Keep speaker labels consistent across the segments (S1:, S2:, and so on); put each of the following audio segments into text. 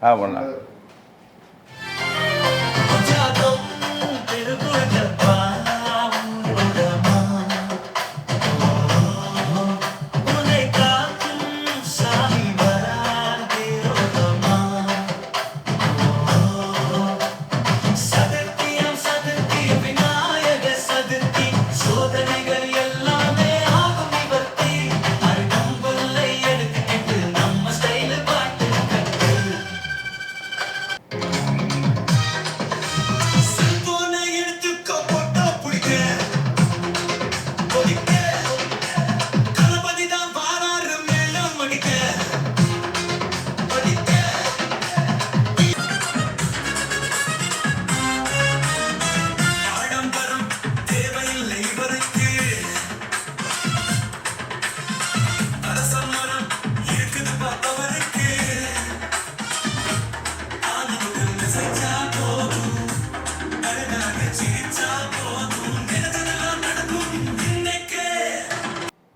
S1: Ah, bueno.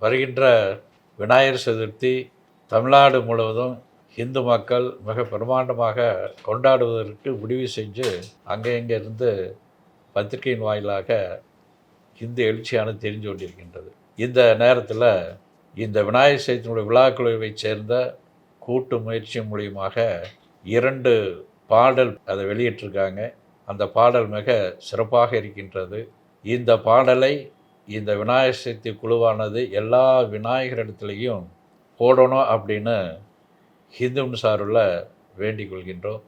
S2: வருகின்ற விநாயகர் சதுர்த்தி தமிழ்நாடு முழுவதும் இந்து மக்கள் மிக பிரமாண்டமாக கொண்டாடுவதற்கு முடிவு செஞ்சு அங்கே இங்கே இருந்து பத்திரிகையின் வாயிலாக இந்து எழுச்சியானது தெரிஞ்சு கொண்டிருக்கின்றது. இந்த நேரத்தில் இந்த விநாயகர் சதுர்த்தியினுடைய விழாக்குழுவைச் சேர்ந்த கூட்டு முயற்சி மூலியமாக இரண்டு பாடல் அதை வெளியிட்டிருக்காங்க. அந்த பாடல் மிக சிறப்பாக இருக்கின்றது. இந்த பாடலை இந்த விநாயகர் சதுர்த்தி குழுவானது எல்லா விநாயகர் இடத்துலையும் போடணும் அப்படின்னு ஹிந்துன் சாருள்ள வேண்டிக் கொள்கின்றோம்.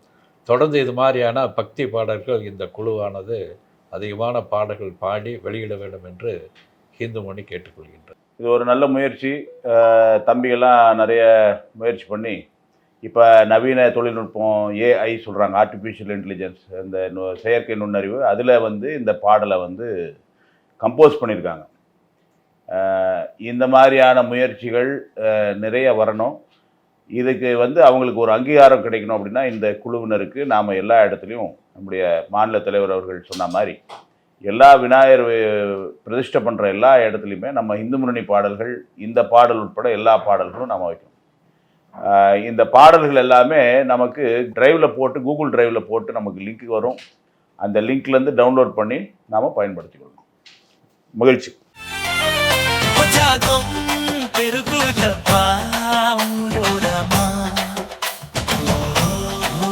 S2: தொடர்ந்து இது மாதிரியான பக்தி பாடல்கள் இந்த குழுவானது அதிகமான பாடல்கள் பாடி வெளியிட வேண்டும் என்று ஹிந்து மணி கேட்டுக்கொள்கின்றோம்
S3: இது ஒரு நல்ல முயற்சி. தம்பிகள்லாம் நிறைய முயற்சி பண்ணி இப்போ நவீன தொழில்நுட்பம் ஏஐ சொல்கிறாங்க ஆர்டிஃபிஷியல் இன்டெலிஜென்ஸ் இந்த நு- செயற்கை நுண்ணறிவு. அதில் வந்து இந்த பாடலை வந்து கம்போஸ் பண்ணியிருக்காங்க. இந்த மாதிரியான முயற்சிகள் நிறைய வரணும். இதுக்கு வந்து அவங்களுக்கு ஒரு அங்கீகாரம் கிடைக்கணும் அப்படின்னா இந்த குழுவினருக்கு நாம் எல்லா இடத்துலையும் நம்முடைய மாநில தலைவர் அவர்கள் சொன்ன மாதிரி எல்லா விநாயகர் பிரதிஷ்டை பண்ணுற எல்லா இடத்துலையுமே நம்ம இந்து முன்னணி பாடல்கள் இந்த பாடல் உட்பட எல்லா பாடல்களும் நம்ம வைக்கணும். இந்த பாடல்கள் எல்லாமே நமக்கு டிரைவில் போட்டு கூகுள் டிரைவில் போட்டு நமக்கு லிங்க் வரும். அந்த லிங்க்லேருந்து டவுன்லோட் பண்ணி நாம் பயன்படுத்திக்கொள்ளணும் மகிழ்ச்சி.